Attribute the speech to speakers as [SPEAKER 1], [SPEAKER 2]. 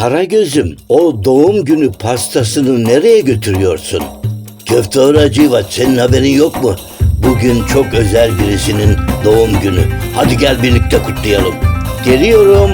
[SPEAKER 1] Karagöz'üm o doğum günü pastasını nereye götürüyorsun? Köfte Hacıvat senin haberin yok mu? Bugün çok özel birisinin doğum günü. Hadi gel birlikte kutlayalım. Geliyorum.